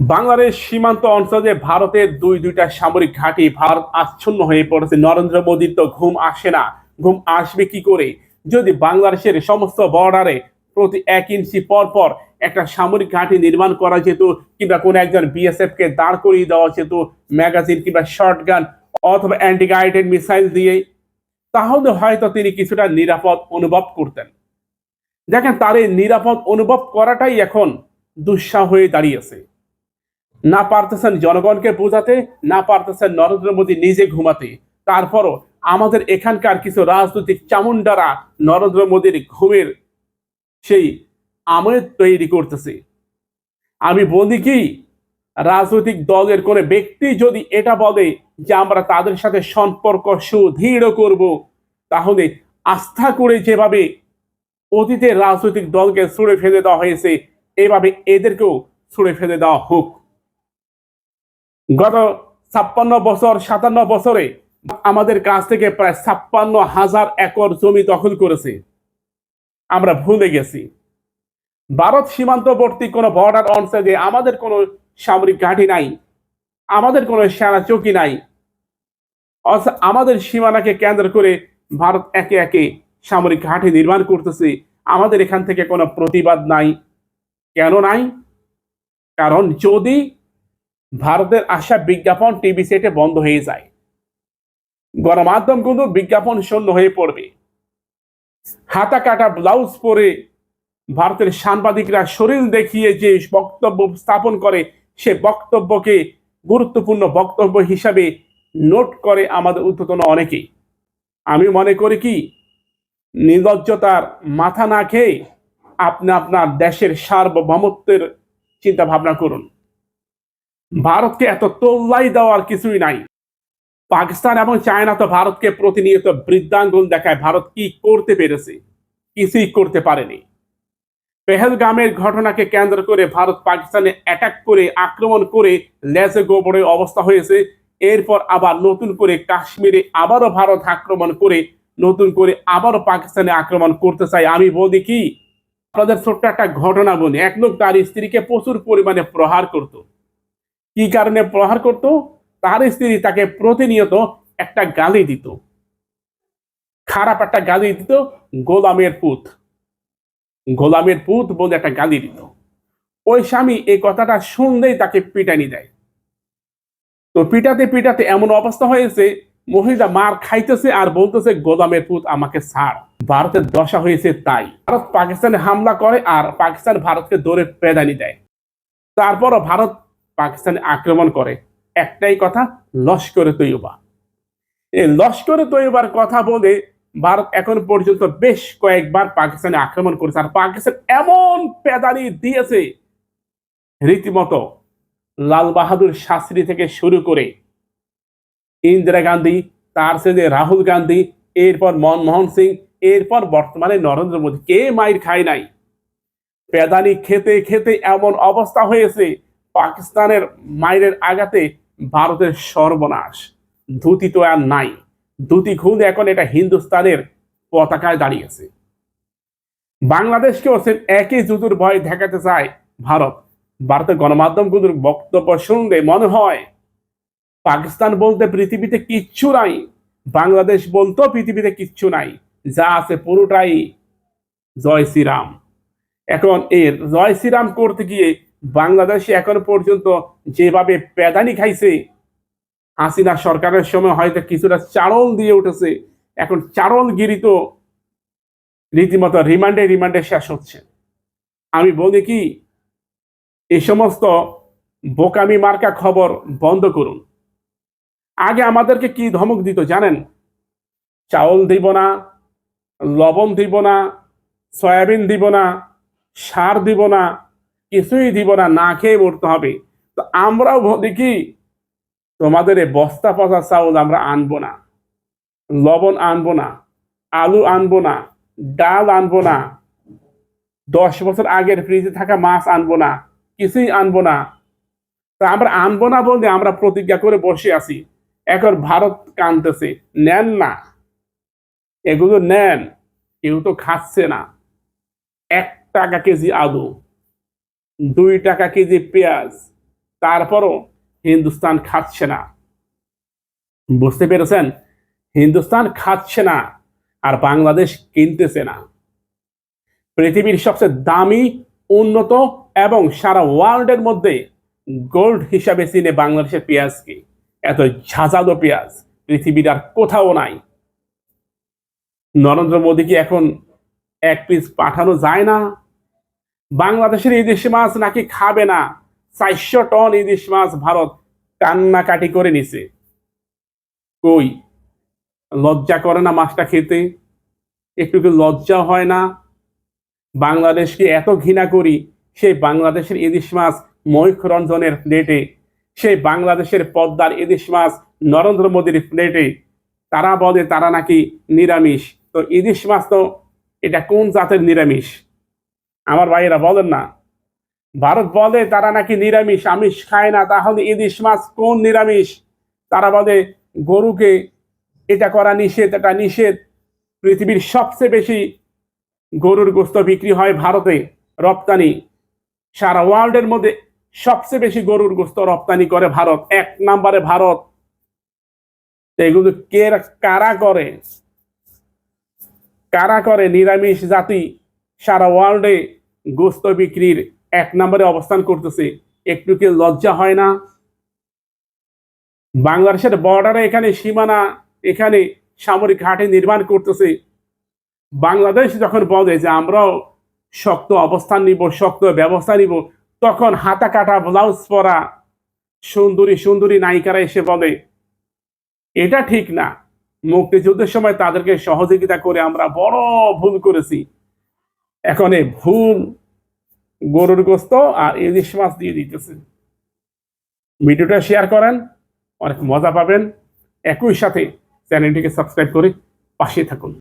বাংলাদেশ সীমান্ত অঞ্চলে ভারতের দুই দুইটা সামরিক ঘাঁটি ভারত আচ্ছন্ন হয়ে পড়েছে। নরেন্দ্র মোদীর তো ঘুম আসে না। ঘুম আসবে কি করে? যদি বাংলাদেশের সমস্ত বর্ডারে প্রতি এক ইঞ্চি পর পর একটা সামরিক ঘাঁটি নির্মাণ করা যেত, কিংবা কোনো একজন বিএসএফ কে দাঁড় করিয়ে দেওয়া যেত ম্যাগাজিন কিংবা শর্ট গান অথবা অ্যান্টি গাইডেড মিসাইল দিয়ে, তাহলে হয়তো তিনি কিছুটা নিরাপদ অনুভব করতেন। দেখেন, তার এই নিরাপদ অনুভব করাটাই এখন দুঃসাহ হয়ে দাঁড়িয়েছে। না পারতেছেন জনগণকে বোঝাতে, না পারতেছেন নরেন্দ্র মোদী নিজে ঘুমাতে। তারপরও আমাদের এখানকার কিছু রাজনৈতিক চামুন্ডারা নরেন্দ্র মোদীর ঘুমের সেই আমের তৈরি করতেছে। আমি বলি কি, রাজনৈতিক দলের কোনো ব্যক্তি যদি এটা বলে যে আমরা তাদের সাথে সম্পর্ক সুদৃঢ় করব, তাহলে আস্থা করে যেভাবে অতীতের রাজনৈতিক দলকে ছুড়ে ফেলে দেওয়া হয়েছে, এভাবে এদেরকেও ছুড়ে ফেলে দেওয়া হোক। গত ছাপ্পান্ন বছর, সাতান্ন বছরে আমাদের কাছ থেকে প্রায় ছাপ্পান্ন হাজার একর জমি দখল করেছে। আমরা ভুলে গেছি। ভারত সীমান্তবর্তী কোনো বর্ডার অঞ্চলে আমাদের কোনো সামরিক ঘাঁটি নাই, আমাদের কোনো সেনা চৌকি নাই আমাদের সীমানাকে কেন্দ্র করে ভারত একে একে সামরিক ঘাঁটি নির্মাণ করতেছে। আমাদের এখান থেকে কোনো প্রতিবাদ নাই। কেন নাই? কারণ যদি ভারতের আসা বিজ্ঞাপন টিভি সেটে বন্ধ হয়ে যায়। গণমাধ্যম কিন্তু বিজ্ঞাপন শূন্য হয়ে পড়বে। হাতা কাটা ব্লাউজ পরে ভারতের সাংবাদিকরা শরীর দেখিয়ে যে বক্তব্য স্থাপন করে, সে বক্তব্যকে গুরুত্বপূর্ণ বক্তব্য হিসাবে নোট করে আমাদের উদ্যতন অনেকেই আমি মনে করি কি, নির্লজ্জতার মাথা না খেয়ে আপনি আপনার দেশের সার্বভৌমত্বের চিন্তা ভাবনা করুন। ভারতকে এত তোল্লাই দেওয়ার কিছুই নাই। পাকিস্তান এবং চায়না তো ভারতকে প্রতিনিয়ত বৃদ্ধাঙ্গুল দেখায় ভারত কি করতে পেরেছে, কিছুই করতে পারেনি। পেহেলগামের ঘটনাকে কেন্দ্র করে ভারত পাকিস্তানে অ্যাটাক করে, আক্রমণ করে লেজে গোবরে অবস্থা হয়েছে। এরপর আবার নতুন করে কাশ্মীরে আবারও ভারত আক্রমণ করে, নতুন করে আবারও পাকিস্তানে আক্রমণ করতে চাই আমি বলি কি, আপনাদের ছোট্ট একটা ঘটনা বলি। এক লোক তার স্ত্রীকে প্রচুর পরিমাণে প্রহার করত। কি কারণে প্রহার করত? তার স্ত্রী তাকে প্রতিনিয়ত একটা গালি দিত। খারাপ একটা গালি দিত, গোলামের পুত। গোলামের পুত বলে একটা গালি দিত। ওই স্বামী এই কথাটা শুনলেই তাকে পিটানি দেয়। তো পিটাতে পিটাতে এমন অবস্থা হয়েছে, মহিলা মার খাইতেছে আর বলতেছে, গোলামের পুত আমাকে ছাড়। ভারতের দশা হয়েছে তাই। ভারত পাকিস্তানে হামলা করে আর পাকিস্তান ভারতকে দৌড়ে পেদানি দেয়। তারপরও ভারত পাকিস্তানে আক্রমণ করে, একটাই কথা লস্করে তৈবা এই লস্করে তৈবার কথা বলে ভারত এখন পর্যন্ত বেশ কয়েকবার পাকিস্তানে আক্রমণ করেছে আর পাকিস্তান এমন পেদানি দিয়েছে, রীতিমতো লাল বাহাদুর শাস্ত্রী থেকে শুরু করে ইন্দিরা গান্ধী, তার ছেলে রাহুল গান্ধী, এরপর মনমোহন সিং, এরপর বর্তমানে নরেন্দ্র মোদী, কে মাইর খায় নাই? পেদানি খেতে খেতে এমন অবস্থা হয়েছে পাকিস্তানের মায়ের আঘাতে ভারতের সর্বনাশ। ধুতি তো আর নাই। ধুতি খুলে এখন এটা হিন্দুস্তানের পতাকায় দাঁড়িয়েছে। বাংলাদেশকেও সে একই জুতুর ভয় দেখাতে চায় ভারত। ভারতের গণমাধ্যমগুলোর বক্তব্য শুনলে মনে হয়, পাকিস্তান বলতে পৃথিবীতে কিচ্ছু নাই। বাংলাদেশ বলতেও পৃথিবীতে কিচ্ছু নাই। যা আছে পুরোটাই জয় শ্রীরাম। এখন এর জয় শ্রীরাম করতে গিয়ে বাংলাদেশে এখন পর্যন্ত যেভাবে পেদানি খাইছে, হাসিনা সরকারের সময় হয়তো কিছুটা চারল দিয়ে উঠেছে। এখন চারলগিরি তো রীতিমতো রিমান্ডে রিমান্ডে শেষ হচ্ছে। আমি বলি কি এই সমস্ত বোকামি মার্কা খবর বন্ধ করুন। আগে আমাদেরকে কি ধমক দিত জানেন? চাউল দিব না, লবণ দিব না, সয়াবিন দিব না, সার দিব না কিছুই দিব না না খেয়ে মরতে হবে। তো আমরাও কি তোমাদের এই বস্তা পচা চাউল আমরা আনব না, লবণ আনব না, আলু আনব না, ডাল আনব না, দশ বছর আগের ফ্রিজে থাকা মাছ আনব না, কিছুই আনব না। তা আমরা আনব না বলতে আমরা প্রতিজ্ঞা করে বসে আছি। এখন ভারত কানতেছে নেন না। এগুলো নেন, কেউ তো খাচ্ছে না। এক টাকা কেজি আলু। দুই টাকা কেজি পেঁয়াজ, তারপরও হিন্দুস্তান খাচ্ছে না। বুঝতে পেরেছেন? হিন্দুস্তান খাচ্ছে না আর বাংলাদেশ কিনতেছে না। পৃথিবীর সবচেয়ে দামি, উন্নত এবং সারা ওয়ার্ল্ডের মধ্যে গোল্ড হিসাবে চিনে বাংলাদেশের পেঁয়াজকে এত ঝাঁঝালো পেঁয়াজ পৃথিবীর আর কোথাও নাই। নরেন্দ্র মোদীকে এখন এক পিস পাঠানো যায় না? বাংলাদেশের ইলিশ মাছ নাকি খাবে না? চারশো টন ইলিশ মাছ ভারত কান্নাকাটি করে নিছে। কই? লজ্জা করে না মাছটা খেতে? একটু কি লজ্জা হয় না? বাংলাদেশকে এত ঘৃণা করি, সেই বাংলাদেশের ইলিশ মাছ ময়ূখ রঞ্জনের প্লেটে, সেই বাংলাদেশের পদ্মার ইলিশ মাছ নরেন্দ্র মোদীর প্লেটে, তারা বলে তারা নাকি নিরামিষ। তো ইলিশ মাছ তো এটা কোন জাতের নিরামিষ? আমার ভাইয়েরা বলেন না। ভারত বলে তারা নাকি নিরামিষ, আমিষ খায় না। তাহলে ইলিশ মাছ কোন নিরামিষ? তারা বলে গরুকে এটা করা নিষেধ, এটা নিষেধ। পৃথিবীর সবচেয়ে বেশি গরুর গোস্ত বিক্রি হয় ভারতে, রপ্তানি। সারা ওয়ার্ল্ডের মধ্যে সবচেয়ে বেশি গরুর গোস্ত রপ্তানি করে ভারত, এক নম্বরে ভারত। এগুলো কে, কারা করে? কারা করে নিরামিষ জাতি? সারা ওয়ার্ল্ডে গোস্ত বিক্রির এক নম্বরে অবস্থান করতেছে। একটু কি লজ্জা হয় না? বাংলাদেশের বর্ডারে এখানে সীমানা, এখানে সামরিক ঘাঁটি নির্মাণ করতেছে। বাংলাদেশ যখন বলে যে আমরাও শক্ত অবস্থান নিব, শক্ত ব্যবস্থা নিব, তখন হাতা কাটা ব্লাউজ পরা সুন্দরী সুন্দরী নায়িকারা এসে বলে, এটা ঠিক না। মুক্তিযুদ্ধের সময় তাদেরকে সহযোগিতা করে আমরা বড় ভুল করেছি। এখন এই ভুল গরুর গোস্ত আর ইলিশ মাছ দিয়ে দিতেছে। ভিডিওটা শেয়ার করেন, অনেক মজা পাবেন। একই সাথে চ্যানেলটিকে সাবস্ক্রাইব করে পাশে থাকুন।